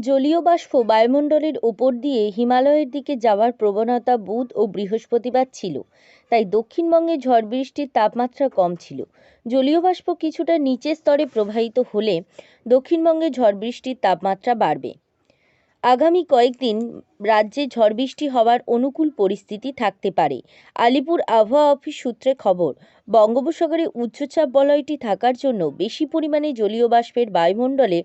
জলীয় বাষ্প বায়ুমণ্ডলের ওপর দিয়ে হিমালয়ের দিকে যাওয়ার প্রবণতা বুধ ও বৃহস্পতিবার ছিল। তাই দক্ষিণবঙ্গে ঝড় বৃষ্টির তাপমাত্রা কম ছিল। জলীয় বাষ্প কিছুটা নিচের স্তরে প্রবাহিত হলে দক্ষিণবঙ্গে ঝড় বৃষ্টির তাপমাত্রা বাড়বে। আগামী কয়েকদিন রাজ্যে ঝড় বৃষ্টি হওয়ার অনুকূল পরিস্থিতি থাকতে পারে। আলিপুর আবহাওয়া অফিস সূত্রে খবর, বঙ্গোপসাগরে উচ্চচাপ বলয়টি থাকার জন্য বেশি পরিমাণে জলীয় বাষ্পের বায়ুমণ্ডলে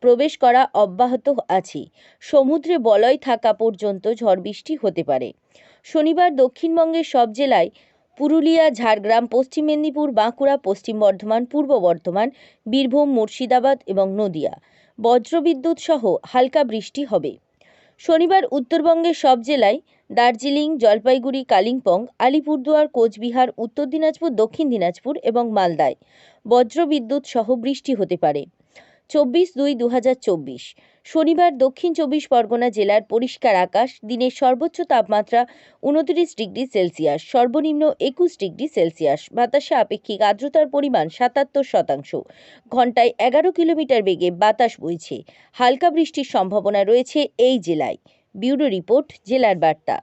প্রবেশ করা অব্যাহত আছে। সমুদ্রে বলয় থাকা পর্যন্ত ঝড় বৃষ্টি হতে পারে। শনিবার দক্ষিণবঙ্গের সব জেলায় পুরুলিয়া, ঝাড়গ্রাম, পশ্চিম মেদিনীপুর, বাঁকুড়া, পশ্চিম বর্ধমান, পূর্ব বর্ধমান, বীরভূম, মুর্শিদাবাদ এবং নদিয়া। বজ্রবিদ্যুৎ সহ হালকা বৃষ্টি হবে। শনিবার উত্তরবঙ্গের সব জেলায় দার্জিলিং, জলপাইগুড়ি, কালিম্পং, আলিপুরদুয়ার, কোচবিহার, উত্তর দিনাজপুর, দক্ষিণ দিনাজপুর এবং মালদায় বজ্রবিদ্যুৎ সহ বৃষ্টি হতে পারে। চব্বিশ দুই দু শনিবার দক্ষিণ চব্বিশ পরগনা জেলার পরিষ্কার আকাশ, দিনের সর্বোচ্চ তাপমাত্রা উনত্রিশ ডিগ্রি সেলসিয়াস, সর্বনিম্ন একুশ ডিগ্রি সেলসিয়াস। বাতাসে আপেক্ষিক আর্দ্রতার পরিমাণ সাতাত্তর শতাংশ। ঘন্টায় এগারো কিলোমিটার বেগে বাতাস বইছে। হালকা বৃষ্টির সম্ভাবনা রয়েছে এই জেলায়। ব্যুরো রিপোর্ট, জেলার বার্তা।